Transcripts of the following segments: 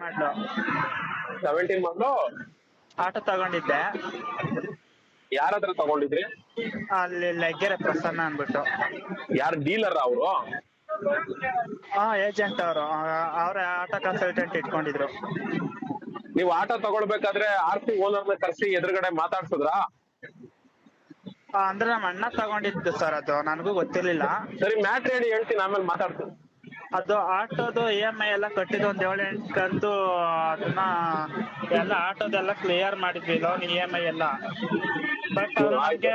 ಮಾಡ್ಲು seventeen ಮಾಡಲು auto ತಗೊಂಡಿದ್ದೆ. ಯಾರ ಹತ್ರ ತಗೊಂಡಿದ್ರಿ? ಅಲ್ಲಿ ಲೆಗ್ಗೆರೆ ಪ್ರಸನ್ನ ಅಂದ್ಬಿಟ್ಟು ಯಾರು ಡೀಲರ್ ಅವರು? ಹಾ ಏಜೆಂಟ್ ಅವರು. ಅವರೇ ಆಟೋ ಕನ್ಸಲ್ಟೆಂಟ್ ಇಟ್ಕೊಂಡಿದ್ರು. ನೀವು ಆಟೋ ತಗೊಳ್ಬೇಕಾದ್ರೆ ಆರ್ ಸಿ ಓನರ್ನ ಕರ್ಸಿ ಎದುರುಗಡೆ ಮಾತಾಡ್ಸಿದ್ರಾ? ಆ, ಅಂದ್ರೆ ನಮ್ಮ ಅಣ್ಣ ತಗೊಂಡಿದ್ದು ಸರ್ ಅದು. ನನಗೂ ಗೊತ್ತಿರ್ಲಿಲ್ಲ. ಸರಿ ಮ್ಯಾಟ್ರ್ ಹೇಳಿ ಹೇಳ್ತೀನಿ ಆಮೇಲೆ ಮಾತಾಡ್ತೀನಿ. ಅದು ಆಟೋದು ಇ ಎಂ ಐ ಎಲ್ಲ ಕಟ್ಟಿದ್ದು ಒಂದ್ ಏಳು ಎಂಟು ಕಂತು ಅದನ್ನ ಎಲ್ಲ ಆಟೋದೆಲ್ಲ ಕ್ಲಿಯರ್ ಮಾಡಿದ್ವಿ ಲೋನ್ ಇ ಎಂ ಐ ಎಲ್ಲ. ಬಟ್ ನಮ್ಗೆ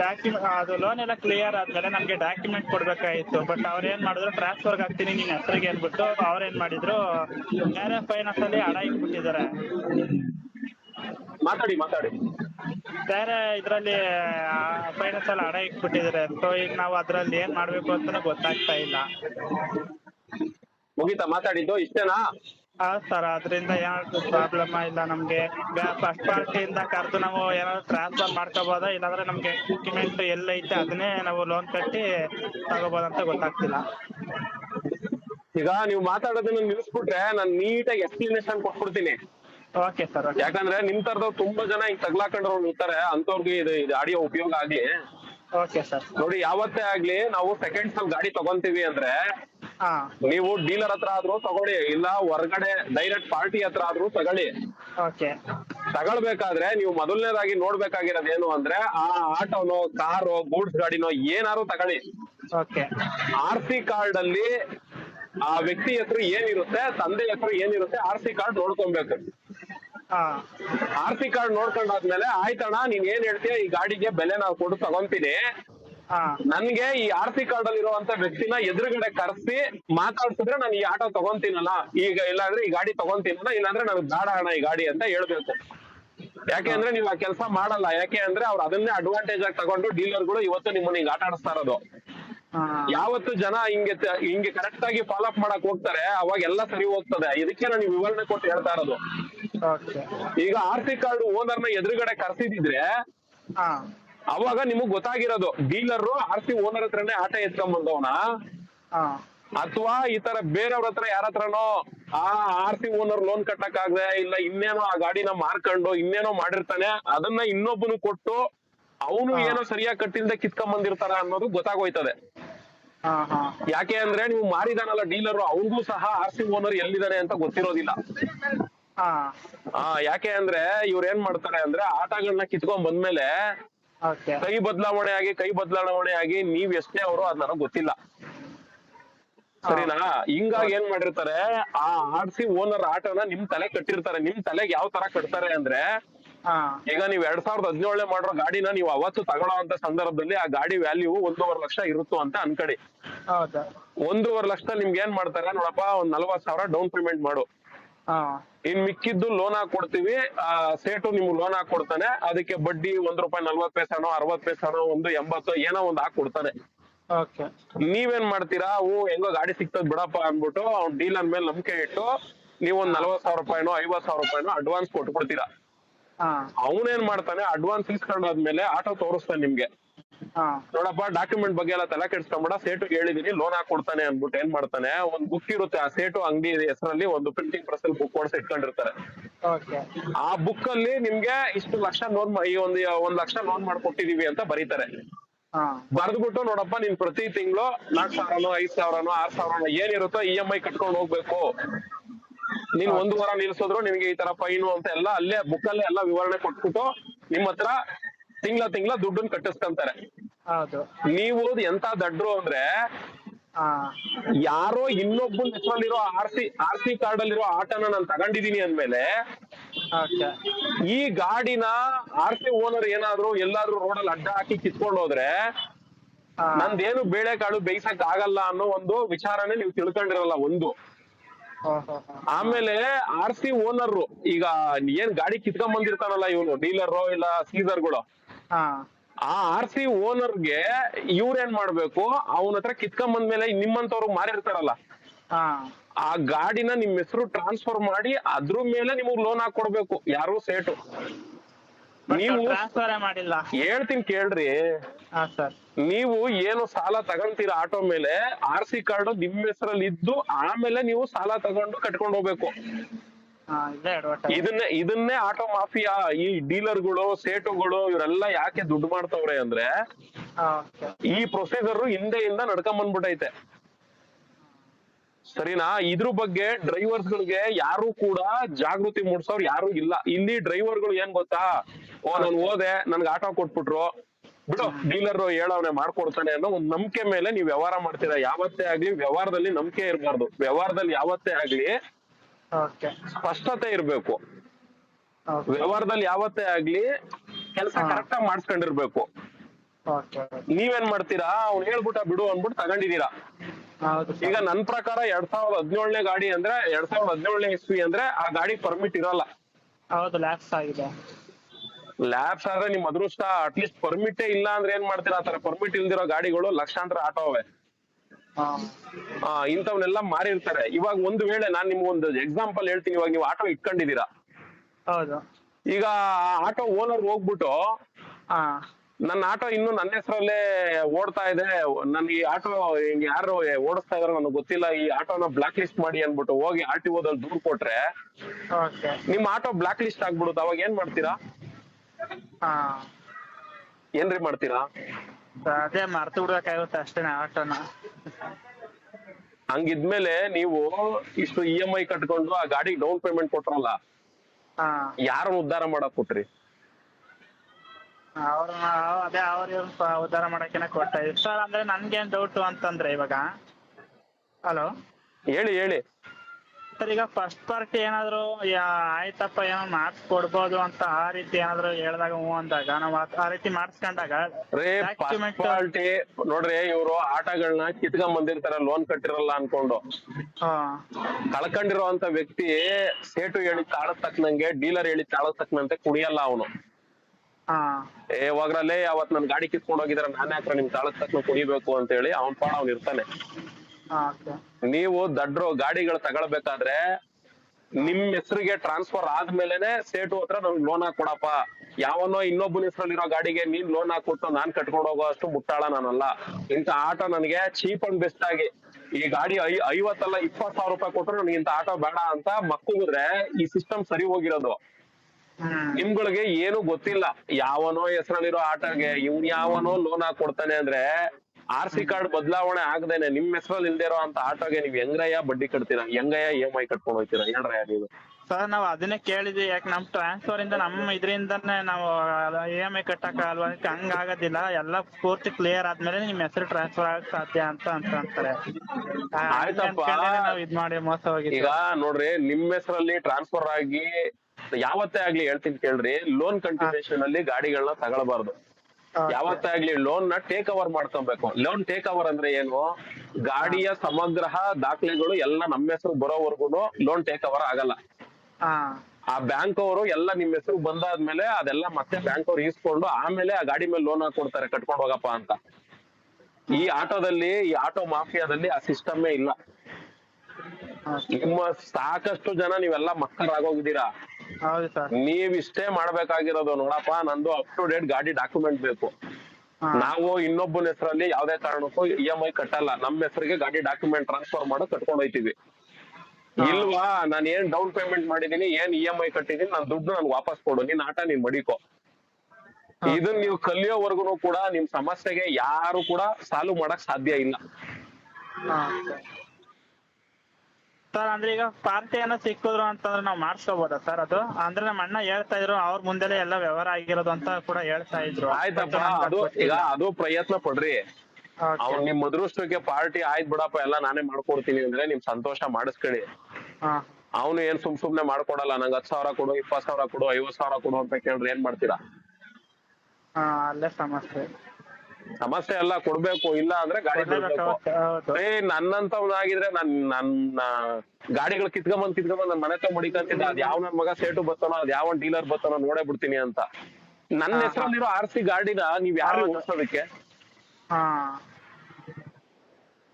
ಡಾಕ್ಯುಮೆಂಟ್ ಅದು ಲೋನ್ ಎಲ್ಲ ಕ್ಲಿಯರ್ ಆದ್ಮೇಲೆ ನಮ್ಗೆ ಡಾಕ್ಯುಮೆಂಟ್ ಕೊಡ್ಬೇಕಾಗಿತ್ತು ಬಟ್ ಅವ್ರ ಏನ್ ಮಾಡಿದ್ರು ಟ್ರಾನ್ಸ್ಫರ್ ಆಗ್ತೀನಿ ನಿನ್ ಹೆಸರಿಗೆ ಅಂದ್ಬಿಟ್ಟು ಅವ್ರ ಏನ್ ಮಾಡಿದ್ರು ಬೇರೆ ಫೈನಾನ್ಸ್ ಅಲ್ಲಿ ಹಣ ಇಟ್ಬಿಟ್ಟಿದ್ದಾರೆ. ಮಾತಾಡಿ ಮಾತಾಡಿ. ಬೇರೆ ಇದ್ರಲ್ಲಿ ಫೈನಾನ್ಸ್ ಅಲ್ಲಿ ಹಣ ಇಟ್ಬಿಟ್ಟಿದ್ರೆ ಸೊ ಈಗ ನಾವು ಅದ್ರಲ್ಲಿ ಏನ್ ಮಾಡ್ಬೇಕು ಅಂತ ಗೊತ್ತಾಗ್ತಾ ಇಲ್ಲ. ಮುಗಿತಾ ಮಾತಾಡಿದ್ದು ಇಷ್ಟೇನಾ? ಹಾ ಸರ್ ಅದರಿಂದ ಏನಾದ್ರು ಪ್ರಾಬ್ಲಮ್ ಇಲ್ಲ ನಮ್ಗೆ. ಫಸ್ಟ್ ಪಾರ್ಟಿಯಿಂದ ಕರೆದು ನಾವು ಏನಾದ್ರು ಟ್ರಾನ್ಸ್ಫರ್ ಮಾಡ್ಕೋಬೋದಾ? ಇಲ್ಲಾಂದ್ರೆ ನಮ್ಗೆ ಡಾಕ್ಯುಮೆಂಟ್ ಎಲ್ಲೈತೆ ಅದನ್ನೇ ನಾವು ಲೋನ್ ಕಟ್ಟಿ ತಗೋಬೋದಂತ ಗೊತ್ತಾಗ್ತಿಲ್ಲ. ಈಗ ನೀವು ಮಾತಾಡೋದನ್ನ ನಿಲ್ಲಿಸ್ಬಿಟ್ರೆ ನಾನು ನೀಟಾಗಿ ಎಕ್ಸ್ಪ್ಲನೇಷನ್ ಕೊಟ್ಬಿಡ್ತೀನಿ. ಓಕೆ ಸರ್ ಯಾಕಂದ್ರೆ ನಿಮ್ ತರದ ತುಂಬಾ ಜನ ಹಿಂಗ್ ತಗ್ಲಾಕೊಂಡ್ರು ಇರ್ತಾರೆ ಅಂತವ್ರಿಗೆ ಇದು ಇದು ಆಡಿಯೋ ಉಪಯೋಗ ಆಗ್ಲಿ. ಓಕೆ ಸರ್ ನೋಡಿ ಯಾವತ್ತೇ ಆಗ್ಲಿ ನಾವು ಸೆಕೆಂಡ್ಸ್ ಅಲ್ಲಿ ಗಾಡಿ ತಗೊಂತೀವಿ ಅಂದ್ರೆ ನೀವು ಡೀಲರ್ ಹತ್ರ ಆದ್ರೂ ತಗೊಳ್ಳಿ ಇಲ್ಲ ಹೊರಗಡೆ ಡೈರೆಕ್ಟ್ ಪಾರ್ಟಿ ಹತ್ರ ಆದ್ರೂ ತಗೊಳ್ಳಿ. ಓಕೆ ತಗೊಳ್ಬೇಕಾದ್ರೆ ನೀವು ಮೊದಲನೇದಾಗಿ ನೋಡ್ಬೇಕಾಗಿರೋದೇನು ಏನು ಅಂದ್ರೆ ಆ ಆಟೋನೋ ಕಾರು ಗೂಡ್ಸ್ ಗಾಡಿನೋ ಏನಾದ್ರು ತಗೊಳ್ಳಿ. ಓಕೆ ಆರ್ ಸಿ ಕಾರ್ಡ್ ಅಲ್ಲಿ ಆ ವ್ಯಕ್ತಿ ಹೆಸರು ಏನಿರುತ್ತೆ ತಂದೆ ಹೆಸರು ಏನಿರುತ್ತೆ ಆರ್ ಸಿ ಕಾರ್ಡ್ ನೋಡ್ಕೊಬೇಕು. ಹಾ ಆರ್ ಸಿ ಕಾರ್ಡ್ ನೋಡ್ಕೊಂಡಾದ್ಮೇಲೆ ಆಯ್ತಣ್ಣ ನೀನ್ ಏನ್ ಹೇಳ್ತೀಯ ಈ ಗಾಡಿಗೆ ಬೆಲೆ ನಾವು ಕೊಟ್ಟು ತಗೊಂತೀನಿ. ನನ್ಗೆ ಈ ಆರ್ಸಿ ಕಾರ್ಡ್ ಅಲ್ಲಿ ಇರುವಂತ ವ್ಯಕ್ತಿನ ಎದುರುಗಡೆ ಕರೆಸಿ ಮಾತಾಡ್ಸಿದ್ರೆ ನಾನು ಈ ಆಟೋ ತಗೊಂತೀನಲ್ಲ ಈಗ ಇಲ್ಲಾಂದ್ರೆ ಈ ಗಾಡಿ ತಗೊಂತೀನಲ್ಲ ಇಲ್ಲಾಂದ್ರೆ ನನಗೆ ಬೇಡ ಅಣ್ಣ ಈ ಗಾಡಿ ಅಂತ ಹೇಳ್ಬೇಕು. ಯಾಕೆ ಅಂದ್ರೆ ನೀವು ಆ ಕೆಲಸ ಮಾಡಲ್ಲ ಯಾಕೆ ಅಂದ್ರೆ ಅವ್ರು ಅದನ್ನೇ ಅಡ್ವಾಂಟೇಜ್ ಆಗಿ ತಗೊಂಡು ಡೀಲರ್ಗಳು ಇವತ್ತು ನಿಮ್ಮನ್ನ ಹಿಂಗ್ ಆಟ ಆಡಿಸ್ತಾ ಇರೋದು. ಯಾವತ್ತು ಜನ ಹಿಂಗೆ ಹಿಂಗೆ ಕರೆಕ್ಟ್ ಆಗಿ ಫಾಲೋ ಅಪ್ ಮಾಡಕ್ ಹೋಗ್ತಾರೆ ಅವಾಗ ಎಲ್ಲ ಸರಿ ಹೋಗ್ತದೆ. ಇದಕ್ಕೆ ನಾನು ವಿವರಣೆ ಕೊಟ್ಟು ಹೇಳ್ತಾ ಇರೋದು. ಈಗ ಆರ್ ಸಿ ಕಾರ್ಡ್ ಓನರ್ನ ಎದುರುಗಡೆ ಕರ್ಸಿದಿದ್ರೆ ಅವಾಗ ನಿಮಗ್ ಗೊತ್ತಾಗಿರೋದು ಡೀಲರ್ ಆರ್ ಸಿ ಓನರ್ ಹತ್ರನೇ ಆಟ ಎತ್ಕೊಂಡ್ ಬಂದವನ ಅಥವಾ ಈ ತರ ಬೇರೆಯವ್ರ ಹತ್ರ ಯಾರ ಹತ್ರನೋ ಆ ಆರ್ ಸಿ ಓನರ್ ಲೋನ್ ಕಟ್ಟಕ್ ಆಗದೆ ಇಲ್ಲ ಇನ್ನೇನೋ ಆ ಗಾಡಿನ ಮಾರ್ಕೊಂಡು ಇನ್ನೇನೋ ಮಾಡಿರ್ತಾನೆ ಅದನ್ನ ಇನ್ನೊಬ್ಬನು ಕೊಟ್ಟು ಅವನು ಏನೋ ಸರಿಯಾಗಿ ಕಟ್ಟಿಲ್ದೆ ಕಿತ್ಕೊಂಡ್ ಬಂದಿರ್ತಾರ ಅನ್ನೋದು ಗೊತ್ತಾಗೋಯ್ತದೆ. ಯಾಕೆ ಅಂದ್ರೆ ನೀವು ಮಾರಿದಾನಲ್ಲ ಡೀಲರ್ ಅವ್ರಿಗೂ ಸಹ ಆರ್ ಸಿ ಓನರ್ ಎಲ್ಲಿದ್ದಾನೆ ಅಂತ ಗೊತ್ತಿರೋದಿಲ್ಲ. ಹಾ. ಆ ಯಾಕೆ ಅಂದ್ರೆ ಇವ್ರ ಏನ್ ಮಾಡ್ತಾರೆ ಅಂದ್ರೆ ಆಟಗಳನ್ನ ಕಿತ್ಕೊಂಡ್ ಬಂದ್ಮೇಲೆ ಓಕೆ. ಕೈ ಬದಲಾವಣೆ ಆಗಿ ಕೈ ಬದಲಾವಣೆ ಆಗಿ ನೀವ್ ಎಷ್ಟೇ ಅವರು ಅದ್ ನನಗ್ ಗೊತ್ತಿಲ್ಲ. ಸರಿನಾ? ಹಿಂಗಾಗಿ ಏನ್ ಮಾಡಿರ್ತಾರೆ ಆ ಆಡ್ಸಿ ಓನರ್ ಆಟನ ನಿಮ್ ತಲೆ ಕಟ್ಟಿರ್ತಾರೆ ನಿಮ್ ತಲೆಗೆ ಯಾವ ತರ ಕಟ್ತಾರೆ ಅಂದ್ರೆ ಹಾ. ಈಗ ನೀವ್ ಎರಡ್ ಸಾವಿರದ ಹದಿನೇಳನೇ ಮಾಡಿರೋ ಗಾಡಿನ ನೀವು ಅವತ್ತು ತಗೊಳ್ಳೋ ಅಂತ ಸಂದರ್ಭದಲ್ಲಿ ಆ ಗಾಡಿ ವ್ಯಾಲ್ಯೂ ಒಂದೂವರೆ ಲಕ್ಷ ಇರುತ್ತು ಅಂತ ಅನ್ಕಡಿ. ಹೌದು. ಒಂದೂವರೆ ಲಕ್ಷದಲ್ಲಿ ನಿಮ್ಗೆ ಏನ್ ಮಾಡ್ತಾರೆ ನೋಡಪ್ಪ ಒಂದ್ ನಲ್ವತ್ ಸಾವಿರ ಡೌನ್ ಪೇಮೆಂಟ್ ಮಾಡು. ಇನ್ ಮಿಕ್ಕಿದ್ದು ಲೋನ್ ಹಾಕೊಡ್ತೀವಿ. ಆ ಸೇಟು ನಿಮ್ಗೆ ಲೋನ್ ಹಾಕೊಡ್ತಾನೆ. ಅದಕ್ಕೆ ಬಡ್ಡಿ ಒಂದ್ ರೂಪಾಯಿ ನಲ್ವತ್ ಪೈಸಾನೋ ಅರವತ್ ಪೈಸಾನೋ ಒಂದು ಎಂಬತ್ತು ಏನೋ ಒಂದ್ ಹಾಕೊಡ್ತಾನೆ. ನೀವೇನ್ ಮಾಡ್ತೀರಾ? ಓ ಹೆಂಗೋ ಗಾಡಿ ಸಿಗ್ತದ ಬಿಡಪ್ಪ ಅನ್ಬಿಟ್ಟು ಅವ್ನ ಡೀಲರ್ ಮೇಲೆ ನಂಬಿಕೆ ಇಟ್ಟು ನೀವ್ ಒಂದ್ ನಲ್ವತ್ ಸಾವಿರ ರೂಪಾಯಿನೋ ಐವತ್ ಸಾವಿರ ರೂಪಾಯಿನೋ ಅಡ್ವಾನ್ಸ್ ಕೊಟ್ಬಿಡ್ತೀರಾ. ಅವನೇನ್ ಮಾಡ್ತಾನೆ? ಅಡ್ವಾನ್ಸ್ ಇಸ್ಕೊಂಡಾದ್ಮೇಲೆ ಆಟೋ ತೋರಿಸ್ತಾನೆ ನಿಮ್ಗೆ. ನೋಡಪ್ಪ ಡಾಕ್ಯುಮೆಂಟ್ ಬಗ್ಗೆ ಎಲ್ಲ ತಲೆ ಕೆಡ್ಸ್ಕೊಂಬೇಡ ಸೇಟು ಹೇಳಿದೀನಿ ಲೋನ್ ಹಾಕೊಡ್ತಾನೆ ಅನ್ಬಿಟ್ಟು ಏನ್ ಮಾಡ್ತಾನೆ ಒಂದ್ ಬುಕ್ ಇರುತ್ತೆ ಆ ಸೇಟು ಅಂಗಡಿ ಹೆಸರಲ್ಲಿ ಒಂದು ಪ್ರಿಂಟಿಂಗ್ ಪ್ರೆಸ್ ಅಲ್ಲಿ ಬುಕ್ ಕೊಡ್ಸಿ ಇಟ್ಕೊಂಡಿರ್ತಾರೆ. ಆ ಬುಕ್ ಅಲ್ಲಿ ನಿಮ್ಗೆ ಇಷ್ಟು ಲಕ್ಷ ಲೋನ್ ಈ ಒಂದ್ ಒಂದ್ ಲಕ್ಷ ಲೋನ್ ಮಾಡ್ಕೊಟ್ಟಿದೀವಿ ಅಂತ ಬರೀತಾರೆ. ಹಾ. ಬರ್ದ್ಬಿಟ್ಟು ನೋಡಪ್ಪ ನೀನ್ ಪ್ರತಿ ತಿಂಗಳು ನಾಲ್ಕ್ ಸಾವಿರನೋ ಐದ್ ಸಾವಿರನೋ ಆರ್ ಸಾವಿರನೋ ಏನಿರುತ್ತೋ ಇ ಎಂ ಐ ಕಟ್ಕೊಂಡು ಹೋಗ್ಬೇಕು. ನೀನ್ ಒಂದು ವಾರ ನಿಲ್ಸಿದ್ರು ನಿಮ್ಗೆ ಈ ತರ ಫೈನು ಅಂತ ಎಲ್ಲ ಅಲ್ಲೇ ಬುಕ್ ಅಲ್ಲೇ ಎಲ್ಲ ವಿವರಣೆ ಕೊಟ್ಬಿಟ್ಟು ನಿಮ್ ಹತ್ರ ತಿಂಗಳ ತಿಂಗಳ ದುಡ್ಡನ್ನ ಕಟ್ಟಿಸ್ಕೊಂತಾರೆ. ಹೌದು. ನೀವು ಎಂತ ದಡ್ರು ಅಂದ್ರೆ ಯಾರೋ ಇನ್ನೊಬ್ಬನ ಹೆಸರಲ್ಲಿರೋ R C R C card ಅಲ್ಲಿರೋ ಆಟನ ನಾನು ತಗೊಂಡಿದೀನಿ ಅಂದ್ಮೇಲೆ ಈ ಗಾಡಿನ ಆರ್ ಸಿ ಓನರ್ ಏನಾದ್ರು ಎಲ್ಲಾದ್ರೂ ರೋಡಲ್ಲಿ ಅಡ್ಡ ಹಾಕಿ ಕಿತ್ಕೊಂಡು ಹೋದ್ರೆ ನಂದೇನು ಬೇಳೆಕಾಳು ಬೇಯಿಸಕ್ ಆಗಲ್ಲ ಅನ್ನೋ ಒಂದು ವಿಚಾರನೆ ನೀವು ತಿಳ್ಕೊಂಡಿರಲ್ಲ ಒಂದು. ಆಮೇಲೆ ಆರ್ ಸಿ ಓನರ್ ಈಗ ಏನ್ ಗಾಡಿ ಕಿತ್ಕೊಂಡ್ ಬಂದಿರ್ತಾನಲ್ಲ ಇವನು ಡೀಲರ್ ಇಲ್ಲ ಸೀಸರ್ಗಳು. ಆ ಆರ್ ಸಿ ಓನರ್ಗೆ ಇವ್ರೇನ್ ಮಾಡ್ಬೇಕು? ಅವನ ಹತ್ರ ಕಿತ್ಕೊಂಡ್ ಬಂದ್ಮೇಲೆ ನಿಮ್ಮಂತವ್ರು ಮಾರಿರ್ತಾರಲ್ಲ. ಆ ಗಾಡಿನ ನಿಮ್ ಹೆಸರು ಟ್ರಾನ್ಸ್ಫರ್ ಮಾಡಿ ಅದ್ರ ಮೇಲೆ ನಿಮಗ್ ಲೋನ್ ಹಾಕೊಡ್ಬೇಕು ಯಾರು ಸೇಟು. ನೀವು ಮಾಡಿಲ್ಲ. ಹೇಳ್ತೀನಿ ಕೇಳ್ರಿ. ನೀವು ಏನು ಸಾಲ ತಗೊಂತೀರಾ ಆಟೋ ಮೇಲೆ ಆರ್ ಸಿ ಕಾರ್ಡ್ ನಿಮ್ ಹೆಸರಲ್ಲಿ ಇದ್ದು ಆಮೇಲೆ ನೀವು ಸಾಲ ತಗೊಂಡು ಕಟ್ಕೊಂಡು ಹೋಗ್ಬೇಕು. ಇದನ್ನೇ ಇದನ್ನೇ ಆಟೋ ಮಾಫಿಯಾ ಈ ಡೀಲರ್ಗಳು ಸೇಟುಗಳು ಇವರೆಲ್ಲ ಯಾಕೆ ದುಡ್ಡು ಮಾಡ್ತವ್ರೆ ಅಂದ್ರೆ ಈ ಪ್ರೊಸೀಜರ್ ಹಿಂದೆಯಿಂದ ನಡ್ಕೊಂಡ್ ಬಂದ್ಬಿಟ್ಟೈತೆ ಸರಿನಾ? ಇದ್ರ ಬಗ್ಗೆ ಡ್ರೈವರ್ಸ್ ಗಳಿಗೆ ಯಾರು ಕೂಡ ಜಾಗೃತಿ ಮೂಡ್ಸೋರ್ ಯಾರು ಇಲ್ಲ. ಇಲ್ಲಿ ಡ್ರೈವರ್ಗಳು ಏನ್ ಗೊತ್ತಾ? ಓ ನಾನು ಹೋದೆ ನನ್ಗೆ ಆಟೋ ಕೊಟ್ಬಿಟ್ರು. ಬಿಡು ಡೀಲರ್ ಹೇಳವನೆ ಮಾಡ್ಕೊಡ್ತಾನೆ ಅನ್ನೋ ಒಂದ್ ನಂಬಿಕೆ ಮೇಲೆ ನೀವು ವ್ಯವಹಾರ ಮಾಡ್ತೀರಾ? ಯಾವತ್ತೇ ಆಗ್ಲಿ ವ್ಯವಹಾರದಲ್ಲಿ ನಂಬಿಕೆ ಇರಬಾರ್ದು. ವ್ಯವಹಾರದಲ್ಲಿ ಯಾವತ್ತೇ ಆಗ್ಲಿ ಓಕೆ. ಸ್ಪಷ್ಟತೆ ಇರ್ಬೇಕು. ವ್ಯವಹಾರದಲ್ಲಿ ಯಾವತ್ತೇ ಆಗ್ಲಿ ಕೆಲಸ. ಕರೆಕ್ಟ್ ಆಗಿ ಮಾಡಿಸ್ಕೊಂಡಿರ್ಬೇಕು. ನೀವೇನ್ ಮಾಡ್ತೀರಾ? ಅವ್ನು ಹೇಳ್ಬಿಟ್ಟ ಬಿಡು ಅನ್ಬಿಟ್ಟು ತಗೊಂಡಿದೀರಾ ಈಗ ನನ್ ಪ್ರಕಾರ ಎರಡ್ ಸಾವಿರದ ಹದಿನೇಳನೇ ಗಾಡಿ ಅಂದ್ರೆ ಎರಡ್ ಸಾವಿರದ ಹದಿನೇಳನೇ ಇಸ್ವಿ ಅಂದ್ರೆ ಆ ಗಾಡಿ ಪರ್ಮಿಟ್ ಇರಲ್ಲ. ಹೌದು ಲ್ಯಾಪ್ಸ್ ಆಗಿದೆ. ಲ್ಯಾಬ್ಸ್ ಆದ್ರೆ ನಿಮ್ ಅದೃಷ್ಟ ಅಟ್ಲೀಸ್ಟ್ ಪರ್ಮಿಟೇ ಇಲ್ಲ ಅಂದ್ರೆ ಏನ್ ಮಾಡ್ತೀರಾ? ಆತರ ಪರ್ಮಿಟ್ ಇಲ್ದಿರೋ ಗಾಡಿಗಳು ಲಕ್ಷಾಂತರ ಆಟೋ ಅವೆ ಹಾ ಆ ಇಂಥವನ್ನೆಲ್ಲ ಮಾರಿರ್ತಾರೆ. ಇವಾಗ ಒಂದು ವೇಳೆ ನಾನ್ ನಿಮ್ಗೊಂದು ಎಕ್ಸಾಂಪಲ್ ಹೇಳ್ತೀನಿ. ಇವಾಗ ನೀವು ಆಟೋ ಇಟ್ಕೊಂಡಿದ್ದೀರಾ? ಹೌದು. ಈಗ ಆಟೋ ಓನರ್ ಹೋಗ್ಬಿಟ್ಟು ನನ್ನ ಆಟೋ ಇನ್ನು ನನ್ನ ಹೆಸರಲ್ಲೇ ಓಡ್ತಾ ಇದೆ. ನನ್ ಈ ಆಟೋ ಯಾರು ಓಡಿಸ್ತಾ ಇದಾರೆ ನನಗೆ ಗೊತ್ತಿಲ್ಲ. ಈ ಆಟೋನ ಬ್ಲಾಕ್ ಲಿಸ್ಟ್ ಮಾಡಿ ಅನ್ಬಿಟ್ಟು ಹೋಗಿ ಆರ್ ಟಿ ಓದಲ್ಲಿ ದೂರ್ ಕೊಟ್ರೆ ನಿಮ್ ಆಟೋ ಬ್ಲಾಕ್ ಲಿಸ್ಟ್ ಆಗ್ಬಿಡುತ್ತೆ. ಅವಾಗ ಏನ್ ಮಾಡ್ತೀರಾ? ಏನ್ರಿ ಮಾಡ್ತೀರಾ? ಅದೇ ಮರ್ತು ಬಿಡ್ಬೇಕಾಗುತ್ತೆ ಅಷ್ಟೇನೆ ಆಟೋನ. ಹಂಗಿದ್ಮೇಲೆ ನೀವು ಇಷ್ಟು ಇ ಎಂ ಐ ಕಟ್ಕೊಂಡು ಆ ಗಾಡಿಗೆ ಡೌನ್ ಪೇಮೆಂಟ್ ಕೊಟ್ರಲ್ಲ ಹಾ. ಯಾರನ್ನ ಉದ್ಧಾರ ಮಾಡಕ್ ಕೊಟ್ರಿ? ಅವ್ರನ್ನ ಅದೇ ಅವ್ರ ಉದ್ಧಾರ ಮಾಡಕ್ಕೆ ಕೊಟ್ಟ. ಸರ್ ಅಂದ್ರೆ ನನ್ಗೇನ್ ಡೌಟ್ ಅಂತಂದ್ರೆ ಇವಾಗ? ಹಲೋ ಹೇಳಿ ಹೇಳಿ. ಸರ್ ಈಗ ಫಸ್ಟ್ ಪಾರ್ಟಿ ಏನಾದ್ರು ಆಯ್ತಪ್ಪ ಏನೋ ಮಾಡ್ಸ್ ಕೊಡ್ಬೋದು ಅಂತ ಆ ರೀತಿ ಏನಾದ್ರು ಹೇಳ್ದಾಗ ಹ್ಞೂ ಅಂದಾಗ ನಾವು ಆ- ರೀತಿ ಮಾಡಿಸ್ಕೊಂಡಾಗ ರೇ Document- ಪಾಲ್ಟಿ ನೋಡ್ರಿ ಇವರು ಆಟಗಳನ್ನ ಕಿತ್ಕೊಂಡ್ ಬಂದಿರ್ತಾರ ಲೋನ್ ಕಟ್ಟಿರಲ್ಲ ಅನ್ಕೊಂಡು. ಹಾ. ಕಳ್ಕೊಂಡಿರೋ ಅಂತ ವ್ಯಕ್ತಿ ಸೇಟು ಹೇಳಿ ತಾಳದ್ ತಕ್ಕನಂಗೆ ಡೀಲರ್ ಹೇಳಿ ತಾಳದ್ ತಕ್ಕನಂತೆ ಕುಣಿಯಲ್ಲ ಅವನು. ಹಾ. ಏ ಹೋಗ್ರಲ್ಲೇ ಅವತ್ ನನ್ ಗಾಡಿ ಕಿತ್ಕೊಂಡ್ ಹೋಗಿದಾರ ನಾನ್ ಯಾಕ್ರ ನಿಮ್ ತಾಳದ್ ತಕ್ಕನ ಕುಣಿಬೇಕು ಅಂತ ಹೇಳಿ ಅವ್ನ್ ಪಾಡ ಅವ್ನ್ ಇರ್ತಾನೆ. ನೀವು ದಡ್ರು ಗಾಡಿಗಳು ತಗೊಳ್ಬೇಕಾದ್ರೆ ನಿಮ್ ಹೆಸರಿಗೆ ಟ್ರಾನ್ಸ್ಫರ್ ಆದ್ಮೇಲೆನೆ ಸೇಟು ಹತ್ರ ನಮ್ಗೆ ಲೋನ್ ಹಾಕೊಡಪ್ಪ. ಯಾವನೋ ಇನ್ನೊಬ್ಬನ ಹೆಸರಲ್ಲಿರೋ ಗಾಡಿಗೆ ನೀನ್ ಲೋನ್ ಹಾಕೊಟ್ಟು ನಾನ್ ಕಟ್ಕೊಂಡು ಹೋಗೋ ಅಷ್ಟು ಮುಟ್ಟಾಳ ನಾನಲ್ಲ. ಇಂತ ಆಟೋ ನನಗೆ ಚೀಪ್ ಅಂಡ್ ಬೆಸ್ಟ್ ಆಗಿ. ಈ ಗಾಡಿ ಐ ಐವತ್ತಲ್ಲ ಇಪ್ಪತ್ ಸಾವಿರ ರೂಪಾಯಿ ಕೊಟ್ರು ನನಗೆ ಇಂತ ಆಟೋ ಬೇಡ ಅಂತ ಮಕ್ಕಳಿದ್ರೆ ಈ ಸಿಸ್ಟಮ್ ಸರಿ ಹೋಗಿರೋದು. ನಿಮ್ಗಳಿಗೆ ಏನು ಗೊತ್ತಿಲ್ಲ. ಯಾವನೋ ಹೆಸರಲ್ಲಿರೋ ಆಟೋಗೆ ಇವ್ನ್ ಯಾವನೋ ಲೋನ್ ಹಾಕೊಡ್ತಾನೆ ಅಂದ್ರೆ ಆರ್ ಸಿ ಕಾರ್ಡ್ ಬದಲಾವಣೆ ಆಗದೇನೆ ನಿಮ್ ಹೆಸರಲ್ಲಿ ಇಲ್ದೇ ಇರೋ ಅಂತ ಆಟೋಗೆ ನೀವ್ ಹೆಂಗಯ್ಯ ಬಡ್ಡಿ ಕಟ್ತೀರಾ? ಹೆಂಗಯ್ಯ ಇ ಎಂ ಐ ಕಟ್ಕೊಂಡು ಹೋಗ್ತೀರಾ? ಹೇಳ್ರಯ್ಯ ನೀವು ಸರ್ ನಾವು ಅದನ್ನೇ ಕೇಳಿದ್ವಿ ಯಾಕೆ ನಮ್ ಟ್ರಾನ್ಸ್ಫರ್ ಇಂದ ನಮ್ಮ ಇದರಿಂದನೇ ನಾವು ಇ ಎಂ ಐ ಕಟ್ಟಕ್ ಅಲ್ವಾ? ಹಂಗ ಆಗೋದಿಲ್ಲ. ಎಲ್ಲ ಪೂರ್ತಿ ಕ್ಲಿಯರ್ ಆದ್ಮೇಲೆ ನಿಮ್ ಹೆಸರು ಟ್ರಾನ್ಸ್ಫರ್ ಆಗಕ್ ಸಾಧ್ಯ ಅಂತ ಅಂತ ಅಂತಾರೆ. ಹಂಗ್ ಆಯ್ತಪ್ಪ. ನಾವ್ ಇದ್ ಮಾಡಿ ಮೋಸ ಹೋಗಿದ್ವಿ ಈಗ ನೋಡ್ರಿ ನಿಮ್ ಹೆಸರಲ್ಲಿ ಟ್ರಾನ್ಸ್ಫರ್ ಆಗಿ ಯಾವತ್ತೇ ಆಗ್ಲಿ ಹೇಳ್ತೀನಿ ಕೇಳ್ರಿ ಲೋನ್ ಕಂಟಿನ್ಯೂಷನ್ ಅಲ್ಲಿ ಗಾಡಿಗಳನ್ನ ತಗೊಳ್ಬಾರ್ದು. ಯಾವತ್ತೇ ಆಗ್ಲಿ ಲೋನ್ನ ಟೇಕ್ ಓವರ್ ಮಾಡ್ಕೊಬೇಕು. ಲೋನ್ ಟೇಕ್ ಓವರ್ ಅಂದ್ರೆ ಏನು? ಗಾಡಿಯ ಸಮಗ್ರ ದಾಖಲೆಗಳು ಎಲ್ಲ ನಮ್ಮ ಹೆಸರು ಬರೋವರೆಗೂ ಲೋನ್ ಟೇಕ್ ಓವರ್ ಆಗಲ್ಲ ಆ ಬ್ಯಾಂಕ್ ಅವರು ಎಲ್ಲ ನಿಮ್ ಹೆಸರು ಬಂದಾದ್ಮೇಲೆ ಅದೆಲ್ಲ ಮತ್ತೆ ಬ್ಯಾಂಕ್ ಅವ್ರು ಇಸ್ಕೊಂಡು ಆಮೇಲೆ ಆ ಗಾಡಿ ಮೇಲೆ ಲೋನ್ ಹಾಕೊಡ್ತಾರೆ ಕಟ್ಕೊಂಡು ಹೋಗಪ್ಪ ಅಂತ. ಈ ಆಟೋದಲ್ಲಿ ಈ ಆಟೋ ಮಾಫಿಯಾದಲ್ಲಿ ಆ ಸಿಸ್ಟಮೇ ಇಲ್ಲ. ನಿಮ್ಮ ಸಾಕಷ್ಟು ಜನ ನೀವೆಲ್ಲ ಮಕ್ಕಳಾಗೋಗಿದ್ದೀರಾ? ಹೌದು ಸರ್ ನೀವ್ ಇಷ್ಟೇ ಮಾಡ್ಬೇಕಾಗಿರೋದು ನೋಡಪ್ಪ ನಂದು ಅಪ್ ಟು ಡೇಟ್ ಗಾಡಿ ಡಾಕ್ಯುಮೆಂಟ್ ಬೇಕು. ನಾವು ಇನ್ನೊಬ್ಬನ ಹೆಸರಲ್ಲಿ ಯಾವ್ದೇ ಕಾರಣಕ್ಕೂ ಇ ಎಂ ಐ ಕಟ್ಟಲ್ಲ. ನಮ್ಮ ಹೆಸರಿಗೆ ಗಾಡಿ ಡಾಕ್ಯುಮೆಂಟ್ ಟ್ರಾನ್ಸ್ಫರ್ ಮಾಡಿ ಕಟ್ಕೊಂಡು ಹೋಯ್ತೀವಿ. ಇಲ್ವಾ? ನಾನು ಏನ್ ಡೌನ್ ಪೇಮೆಂಟ್ ಮಾಡಿದೀನಿ ಏನ್ ಇ ಎಂ ಐ ಕಟ್ಟಿದೀನಿ ನನ್ ದುಡ್ಡು ನನ್ಗೆ ವಾಪಸ್ ಕೊಡು ನೀನ್ ಆಟ ನೀನ್ ಮಡಿಕೋ. ಇದನ್ನ ನೀವು ಕಲಿಯೋವರೆಗೂ ಕೂಡ ನಿಮ್ ಸಮಸ್ಯೆಗೆ ಯಾರು ಕೂಡ ಸಾಲ್ವ್ ಮಾಡಕ್ ಸಾಧ್ಯ ಇಲ್ಲ. ಸರ್ ಅಂದ್ರೆ ಈಗ ಪಾರ್ಟಿ ಏನ ಸಿಕ್ಕಿದ್ರು ಅಂತಂದ್ರೆ ನಾವು ಮಾಡ್ಸ್ಕೋಬೋದಾ ಸರ್ ಅದು? ಅಂದ್ರೆ ನಮ್ಮ ಅಣ್ಣ ಹೇಳ್ತಾ ಇದ್ರು ಅವ್ರ ಮುಂದೆಲೆ ಎಲ್ಲ ವ್ಯವಹಾರ ಆಗಿರೋದು ಅಂತ ಕೂಡ ಹೇಳ್ತಾ ಇದ್ರು. ಆಯ್ತಪ್ಪ ಅದು ಈಗ ಅದು ಪ್ರಯತ್ನ ಪಡ್ರಿ. ಅವ್ರ ಅವ್ನ್ ನಿಮ್ ಅದೃಷ್ಟಕ್ಕೆ ಪಾರ್ಟಿ ಆಯ್ತ್ ಬಿಡಪ್ಪ ಎಲ್ಲ ನಾನೇ ಮಾಡ್ಕೊಡ್ತೀನಿ ಅಂದ್ರೆ ನಿಮ್ ಸಂತೋಷ ಮಾಡಿಸ್ಕೊಳ್ಳಿ. ಅವನು ಏನ್ ಸುಮ್ ಸುಮ್ನೆ ಮಾಡ್ಕೊಡಲ್ಲ ನಂಗೆ ಹತ್ ಸಾವಿರ ಕೊಡು ಇಪ್ಪತ್ ಸಾವಿರ ಕೊಡು ಐವತ್ ಸಾವಿರ ಕೊಡು ಅಂತ ಕೇಳಿದ್ರೆ ಏನ್ ಮಾಡ್ತೀರಾ? ಹಾ ಅಲ್ಲೇ ಸಮಸ್ಯೆ. ಸಮಸ್ಯೆ ಎಲ್ಲ ಕೊಡ್ಬೇಕು ಇಲ್ಲ ಅಂದ್ರೆ ಗಾಡಿ. ಏ ನನ್ನಂತವ್ನಾಗಿದ್ರೆ ನನ್ ನನ್ನ ಗಾಡಿಗಳು ಕಿತ್ಕೊಂಬಂದ್ ಕಿತ್ಕೊಂಬಂದ್ ನನ್ ಮನೆ ತಗೊಂಡ್ ಮಡಿಕಂತಿದ್ದ ಅದ್ ಯಾವ ನನ್ ಮಗ ಸೇಟು ಬರ್ತಾನೋ ಅದ್ ಯಾವ ಡೀಲರ್ ಬರ್ತಾನೋ ನೋಡೇ ಬಿಡ್ತೀನಿ ಅಂತ. ನನ್ನ. ಹೆಸರಲ್ಲಿರೋ ಆರ್ ಸಿ ಗಾಡಿನ ನೀವ್ ಯಾರು. ಓಡಿಸೋದಕ್ಕೆ? ಹಾ.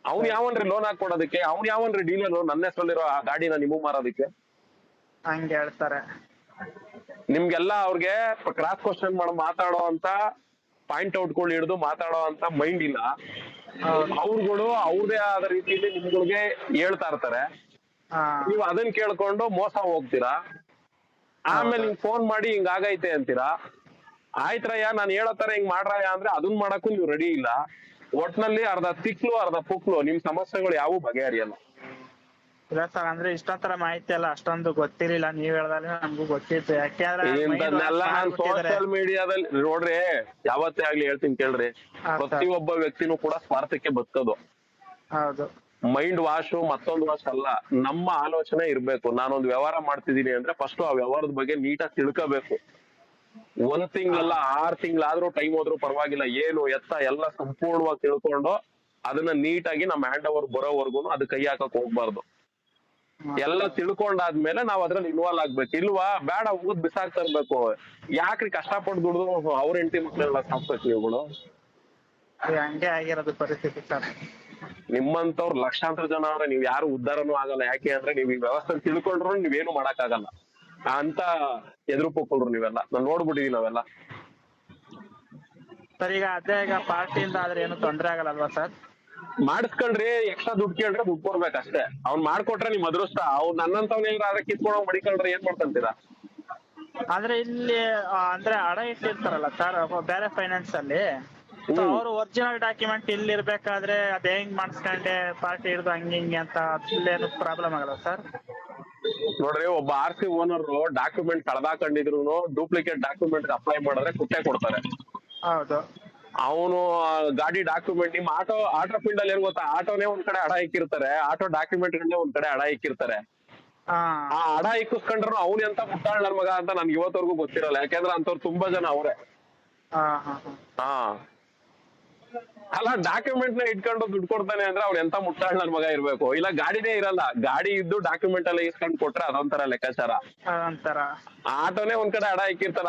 ಅವ್ನ್ ಯಾವನ್ರಿ ಲೋನ್ ಹಾಕೊಡೋದಕ್ಕೆ ಅವ್ನ್ ಯಾವನ್ರಿ ಡೀಲರ್ ನನ್ನ ಹೆಸರಲ್ಲಿರೋ ಆ ಗಾಡಿನ ನಿಮಗ್ ಮಾರೋದಕ್ಕೆ? ಹಂಗೆ ಹೇಳ್ತಾರೆ. ನಿಮ್ಗೆಲ್ಲ ಅವ್ರಿಗೆ ಕ್ರಾಸ್ ಕ್ವಶನ್ ಮಾಡ್ ಮಾತಾಡೋ ಅಂತ ಪಾಯಿಂಟ್ ಔಟ್ಗಳು ಹಿಡಿದು ಮಾತಾಡೋ ಅಂತ ಮೈಂಡ್ ಇಲ್ಲ. ಅವ್ರುಗಳು ಅವ್ರದೇ ಆದ ರೀತಿಯಲ್ಲಿ ನಿಮ್ಗಳಿಗೆ ಹೇಳ್ತಾ ಇರ್ತಾರೆ. ನೀವು ಅದನ್ನ ಕೇಳ್ಕೊಂಡು ಮೋಸ ಹೋಗ್ತೀರಾ? ಆಮೇಲೆ ಹಿಂಗ್ ಫೋನ್ ಮಾಡಿ ಹಿಂಗ್ ಆಗೈತೆ ಅಂತೀರಾ? ಆಯ್ತ್ರಯ್ಯ ನಾನು ಹೇಳೋ ತರ ಹಿಂಗ್ ಮಾಡ್ರಯ್ಯ ಅಂದ್ರೆ ಅದನ್ ಮಾಡಕ್ಕೂ ನೀವು ರೆಡಿ ಇಲ್ಲ. ಒಟ್ನಲ್ಲಿ ಅರ್ಧ ತಿಕ್ಲು ಅರ್ಧ ಪುಕ್ಲು ನಿಮ್ ಸಮಸ್ಯೆಗಳು ಯಾವೂ ಬಗೆಹರಿಯಲ್ಲ. ಇಲ್ಲ ಸರ್ ಅಂದ್ರೆ ಇಷ್ಟೊತ್ತರ ಮಾಹಿತಿ ಎಲ್ಲ ಅಷ್ಟೊಂದು ಗೊತ್ತಿರ್ಲಿಲ್ಲ. ನೀವ್ ಹೇಳ್ದಾಗ ನಮ್ಗೂ ಗೊತ್ತಿತ್ತು. ಇಂಥದ್ನೆಲ್ಲ ನಾನ್ ಸೋಷಿಯಲ್ ಮೀಡಿಯಾದಲ್ಲಿ ನೋಡ್ರಿ ಯಾವತ್ತೇ ಆಗ್ಲಿ ಹೇಳ್ತೀನಿ ಕೇಳ್ರಿ. ಪ್ರತಿ ಒಬ್ಬ ಪ್ರತಿಯೊಬ್ಬ ವ್ಯಕ್ತಿನೂ ಕೂಡ ಸ್ವಾರ್ಥಕ್ಕೆ ಬದುಕೋದು. ಹೌದು. ಮೈಂಡ್ ವಾಶ್ ಮತ್ತೊಂದು ವಾಶ್ ಅಲ್ಲ. ನಮ್ಮ ಆಲೋಚನೆ ಇರ್ಬೇಕು. ನಾನೊಂದು ವ್ಯವಹಾರ ಮಾಡ್ತಿದೀನಿ ಅಂದ್ರೆ ಫಸ್ಟ್ ಆ ವ್ಯವಹಾರದ ಬಗ್ಗೆ ನೀಟಾಗಿ ತಿಳ್ಕೋಬೇಕು. ಒಂದ್ ತಿಂಗಳಲ್ಲ ಆರ್ ತಿಂಗಳಾದ್ರೂ ಟೈಮ್ ಹೋದ್ರೂ ಪರವಾಗಿಲ್ಲ. ಏನು ಎತ್ತ ಎಲ್ಲ ಸಂಪೂರ್ಣವಾಗಿ ತಿಳ್ಕೊಂಡು ಅದನ್ನ ನೀಟಾಗಿ ನಮ್ಮ ಹ್ಯಾಂಡ್ ಓವರ್ ಬರೋವರೆಗೂ ಅದು ಕೈ ಹಾಕಕ್ ಹೋಗ್ಬಾರ್ದು. ಎಲ್ಲ ತಿಳ್ಕೊಂಡಾದ್ಮೇಲೆ ನಾವ್ ಅದ್ರಲ್ಲಿ ಇನ್ವಾಲ್ವ್ ಆಗ್ಬೇಕು. ಇಲ್ವಾ? ಬೇಡ ಊದ್ ಬಿಸಾಕ್ ತರ್ಬೇಕು. ಯಾಕ್ರಿ ಕಷ್ಟಪಟ್ಟು ದುಡ್ದು ಅವ್ರ ಹೆಂಡತಿ ಮಕ್ಳೆಲ್ಲ ಸಾಕ್ಬೇಕು ನೀವುಗಳು ಇದು ಹಂಗೆ ಆಗಿರೋದು ಪರಿಸ್ಥಿತಿ ಸರ್. ನಿಮ್ಮಂತವ್ರ ಲಕ್ಷಾಂತರ ಜನ ಅವ್ರೆ ನೀವ್ ಯಾರು ಉದ್ಧಾರನೂ ಆಗಲ್ಲ. ಯಾಕೆ ಅಂದ್ರೆ ನೀವ್ ಈ ವ್ಯವಸ್ಥೆ ತಿಳ್ಕೊಂಡ್ರು ನೀವೇನು ಮಾಡಕ್ ಆಗಲ್ಲ ಅಂತ ಎದುರು ಪೋಕಲ್ರು ನೀವೆಲ್ಲ. ನಾನ್ ನೋಡ್ಬಿಟ್ಟಿದೀನಿ ನಾವೆಲ್ಲ. ಸರ್ ಈಗ ಅದೇ ಈಗ ಪಾರ್ಟಿಯಿಂದ ಆದ್ರೆ ಏನು ತೊಂದ್ರೆ ಆಗಲ್ಲ ಅಲ್ವಾ ಸರ್? ಮಾಡಿಸ್ಕೊಂಡ್ರಿ ಎಕ್ಸ್ಟ್ರಾ ದುಡ್ಡು ಕೇಳ್ರೆ ದುಡ್ಡು ಕೊಡ್ಬೇಕಷ್ಟೇ ಅವ್ನ್ ಮಾಡ್ಕೊಟ್ರೆ ನಿಮ್ ಅದೃಷ್ಟ. ಅವ್ನ್ ನನ್ನಂತವ್ನ ಏನಾರ ಅದಕ್ಕೆ ಕಿತ್ಕೊಂಡೋಗ್ ಮಡಿಕೊಂಡ್ರೆ ಏನ್ ಮಾಡ್ತಂತೀರಾ ಆದ್ರೆ ಇಲ್ಲಿ ಆ, ಅಂದ್ರೆ ಅಡ ಇಟ್ಟಿರ್ತಾರಲ್ಲ ಸರ್ ಬೇರೆ ಫೈನಾನ್ಸ್ ಅಲ್ಲಿ. ಹ್ಮ್. ಅವರು ಒರಿಜಿನಲ್ ಡಾಕ್ಯುಮೆಂಟ್ ಇಲ್ಲಿ ಇರ್ಬೇಕಾದ್ರೆ ಅದ್ ಹೆಂಗ್ ಮಾಡಿಸ್ಕೊಂಡೆ ಪಾರ್ಟಿ ಹಿಡ್ದು ಹಂಗೆ ಹಿಂಗೆ ಅಂತ ಅಲ್ಲೇನು ಪ್ರಾಬ್ಲಮ್ ಆಗಲ್ಲ ಸರ್ ನೋಡ್ರಿ ಒಬ್ಬ ಆರ್ ಸಿ ಓನರ್ ಡಾಕ್ಯುಮೆಂಟ್ ಕಳ್ದಾಕೊಂಡಿದ್ರು ಡೂಪ್ಲಿಕೇಟ್ ಡಾಕ್ಯುಮೆಂಟ್ ಅಪ್ಲೈ ಮಾಡಿದ್ರೆ ಕುಟ್ಟೆ ಕೊಡ್ತಾರೆ. ಹೌದು. ಅವನು ಗಾಡಿ ಡಾಕ್ಯುಮೆಂಟ್ ನಿಮ್ ಆಟೋ ಆಟೋ ಫೀಲ್ಡ್ ಅಲ್ಲಿ ಏನ್ ಗೊತ್ತಾ? ಆಟೋನೇ ಒಂದ್ ಕಡೆ ಅಡ ಇಕ್ಕಿರ್ತಾರೆ ಆಟೋ ಡಾಕ್ಯುಮೆಂಟ್ ಗಳನ್ನೇ ಒಂದ್ ಕಡೆ ಅಡ ಇಕ್ಕಿರ್ತಾರೆ ಆ ಅಡ ಇಕ್ಕಿಸ್ಕೊಂಡ್ರು ಅವ್ನ ಎಂತ ಮುಟ್ಟಾಳ್ ನನ್ ಮಗ ಅಂತ ನನ್ಗೆ ಇವತ್ತವರೆಗೂ ಗೊತ್ತಿರಲ್ಲ. ಯಾಕಂದ್ರೆ ಅಂತವ್ರು ತುಂಬಾ ಜನ ಅವರೇ. ಹಾ ಅಲ್ಲ ಡಾಕ್ಯುಮೆಂಟ್ನ ಇಟ್ಕೊಂಡು ದುಡ್ಡು ಕೊಡ್ತಾನೆ ಅಂದ್ರೆ ಅವ್ನು ಎಂತ ಮುಟ್ಟಾಳ್ ನನ್ ಮಗ ಇರ್ಬೇಕು. ಇಲ್ಲ ಗಾಡಿನೇ ಇರಲ್ಲ. ಗಾಡಿ ಇದ್ದು ಡಾಕ್ಯುಮೆಂಟ್ ಎಲ್ಲ ಇಸ್ಕೊಂಡ್ ಕೊಟ್ರೆ ಅದೊಂಥರ ಲೆಕ್ಕಾಚಾರ. ಆಟೋನೇ ಒಂದ್ ಕಡೆ ಅಡ ಇಕ್ಕಿರ್ತಾರ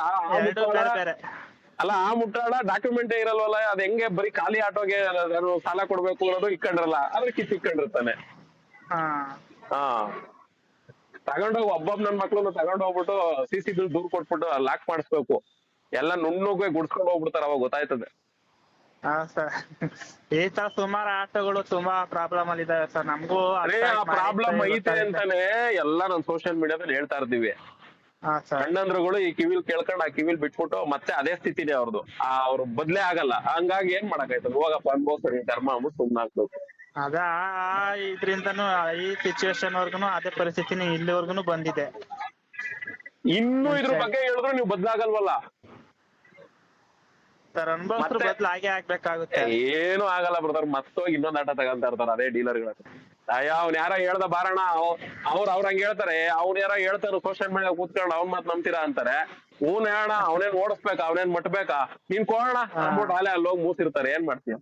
ಅಲ್ಲ ಆ ಮುಟ್ಟಾಳ ಡಾಕ್ಯುಮೆಂಟೇ ಇರಲ್ವಲ್ಲ ಅದ್ ಹೆಂಗೆ ಬರೀ ಖಾಲಿ ಆಟೋಗೆ ನಾನು ಸಾಲ ಕೊಡ್ಬೇಕು ಅನ್ನೋದು ಇಕ್ಕಂಡ್ರಲ್ಲ ಅದ್ರ ಕಿತ್ ಇಕ್ಕಂಡಿರ್ತಾನೆ ಹಾ. ಹಾ. ತಗೊಂಡೋಗಿ ಒಬ್ಬೊಬ್ ನನ್ ಮಕ್ಳನ್ನ ತಗೊಂಡ್ ಹೋಗ್ಬಿಟ್ಟು ಸಿ ಸಿ ಬಿಲ್ ದೂರ್ ಕೊಟ್ಬಿಟ್ಟು ಲಾಕ್ ಮಾಡಿಸ್ಬೇಕು. ಎಲ್ಲ ನುಣ್ಣಗೆ ಗುಡ್ಸ್ಕೊಂಡು ಹೋಗ್ಬಿಡ್ತಾರ ಅವಾಗ ಗೊತ್ತಾಯ್ತದೆ. ಹಾ ಸರ್. ಈ ತರ ಸುಮಾರು ಆಟೋಗಳು ತುಂಬಾ ಪ್ರಾಬ್ಲಮ್ ಅಲ್ಲಿ ಇದಾವೆ ಸರ್. ನಮಗೂ ಪ್ರಾಬ್ಲಮ್ ಐತೆ ಅಂತಾನೆ ಎಲ್ಲ ನಾವು ಸೋಷಿಯಲ್ ಮೀಡಿಯಾದಲ್ಲಿ ಹೇಳ್ತಾ ಇರ್ತೀವಿ. ಅಣ್ಣಂದ್ರುಗಳು ಈ ಕಿವಿಲ್ ಕೇಳ್ಕೊಂಡು ಆ ಕಿವಿಲ್ ಬಿಟ್ಬಿಟ್ಟು ಮತ್ತೆ ಅದೇ ಸ್ಥಿತಿನೇ ಅವ್ರದ್ದು ಆ ಅವ್ರ ಬದ್ಲೇ ಆಗಲ್ಲ. ಹಂಗಾಗಿ ಏನ್ ಮಾಡಕ್ಕಾಯ್ತದ? ಹೋಗಪ್ಪ ಅನ್ಭವಿಸ್ತಾರೆ ಧರ್ಮ ಅಂದ್ಬಿಟ್ಟು ಸುಮ್ನೆ ಹಾಕ್ಬೇಕು ಅದ ಇದ್ರಿಂದನು ಈ ಸಿಚುವೇಶನ್ ವರ್ಗುನು ಅದೇ ಪರಿಸ್ಥಿತಿನ ಇಲ್ಲಿವರ್ಗುನು ಬಂದಿದೆ. ಇನ್ನು ಇದ್ರ ಬಗ್ಗೆ ಹೇಳಿದ್ರು ನೀವು ಬದ್ಲಾಗಲ್ವಲ್ಲ? ಸರ್ ಅನುಭವಸ್ರು ಮತ್ತೆ- ಬದ್ಲು ಆಗ್ಬೇಕಾಗುತ್ತೆ. ಏನು ಆಗಲ್ಲ ಬ್ರದರ್. ಮತ್ತೋಗಿ ಇನ್ನೊಂದ್ ಆಟ ತಗೊಂತ ಇರ್ತಾರ ಅದೇ ಡೀಲರ್ಗಳ ಅಯ್ಯ ಅವ್ನ್ ಯಾರ ಹೇಳ್ದ ಬಾರಣ ಅವ್ರ ಅವ್ರ ಹಂಗ ಹೇಳ್ತಾರೆ ಅವ್ನ ಯಾರ ಹೇಳ್ತಾರ ಸೋಷಿಯಲ್ ಮೀಡಿಯಾ ಕೂತ್ಕೊಂಡು ಅವ್ನ್ ಮತ್ ನಂಬ್ತೀರಾ ಅಂತಾರೆ. ಹೂನ್ ಹೇಳಣ ಅವನೇನ್ ಓಡಿಸ್ಬೇಕಾ ಅವನೇನ್ ಮಟ್ಬೇಕಾ? ನೀನ್ ಕೊಡೋಣ ಅಂದ್ಬಿಟ್ಟು ಅಲ್ಲೇ ಅಲ್ಲಿ ಹೋಗಿ ಮೂಸಿರ್ತಾರೆ ಏನ್ ಮಾಡ್ತೀಯ?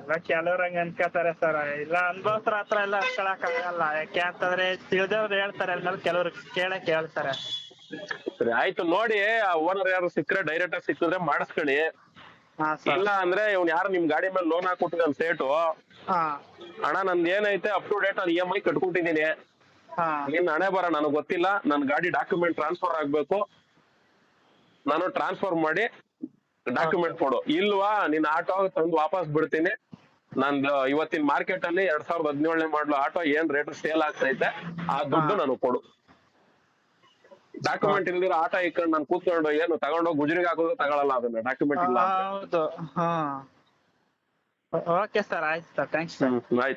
ಎಲ್ಲ ಕೆಲವ್ರು ಹಂಗ ಅನ್ಕೋತಾರೆ ಸರ್. ಇಲ್ಲ ಅನ್ಭವಸ್ರ ಹತ್ರ ಎಲ್ಲ ಅನ್ಕೊಳಕ್ ಆಗಲ್ಲ. ಯಾಕೆ ಅಂತಂದ್ರೆ ತಿಳಿದವ್ರು ಹೇಳ್ತಾರೆ ಅಂದ್ಮೇಲೆ ಕೆಲವ್ರು ಕೇಳೇ ಕೇಳ್ತಾರೆ. ಸರಿ ಆಯ್ತು ನೋಡಿ ಆ ಓನರ್ ಯಾರು ಸಿಕ್ಕರೆ ಡೈರೆಕ್ಟ್ ಆಗಿ ಸಿಕ್ಕಿದ್ರೆ ಮಾಡಿಸ್ಕೊಳ್ಳಿ. ಇಲ್ಲ ಅಂದ್ರೆ ಇವ್ನ್ ಯಾರು ನಿಮ್ ಗಾಡಿ ಮೇಲೆ ಲೋನ್ ಹಾಕೊಟ್ಟಿದ್ ಸೇಟು ಹಾ. ಅಣ್ಣ ನಂದ್ ಏನೈತೆ ಅಪ್ ಟು ಡೇಟ್ ನಾನು ಇ ಎಂ ಐ ಕಟ್ಕೊಟ್ಟಿದ್ದೀನಿ. ಹಾ. ನಿನ್ ಹಣೆ ಬರ ನನಗೆ ಗೊತ್ತಿಲ್ಲ. ನನ್ ಗಾಡಿ ಡಾಕ್ಯುಮೆಂಟ್ ಟ್ರಾನ್ಸ್ಫರ್ ಆಗ್ಬೇಕು. ನಾನು ಟ್ರಾನ್ಸ್ಫರ್ ಮಾಡಿ ಡಾಕ್ಯುಮೆಂಟ್ ಕೊಡು. ಇಲ್ವಾ ನಿನ್ ಆಟೋ ತಂದು ವಾಪಸ್ ಬಿಡ್ತೀನಿ. ನಂದು ಇವತ್ತಿನ ಮಾರ್ಕೆಟ್ ಅಲ್ಲಿ ಎರಡ್ ಸಾವಿರದ ಹದಿನೇಳನೇ ಮಾಡ್ಲು ಆಟೋ ಏನ್ ರೇಟ್ ಸೇಲ್ ಆಗ್ತೈತೆ ಆ ದುಡ್ಡು ನಾನು ಕೊಡು. ಡಾಕ್ಯುಮೆಂಟ್ ಇಲ್ದಿರೋ ಆಟೋ ಇಕ್ಕೊಂಡು ನಾನು ಕೂತ್ಕೊಂಡು ಏನು ತಗೊಂಡೋಗಿ ಗುಜರಿಗೆ ಹಾಕೋದು ತಗೊಳಲ್ಲ ಅದನ್ನ. ಡಾಕ್ಯುಮೆಂಟ್ ಇಲ್ಲ ಹೌದು. ಹಾ. ಓಕೆ ಸರ್ ಆಯ್ತು ಸರ್ ಥ್ಯಾಂಕ್ಸ್ ಸರ್ ಹ್ಮ್ ಆಯ್ತು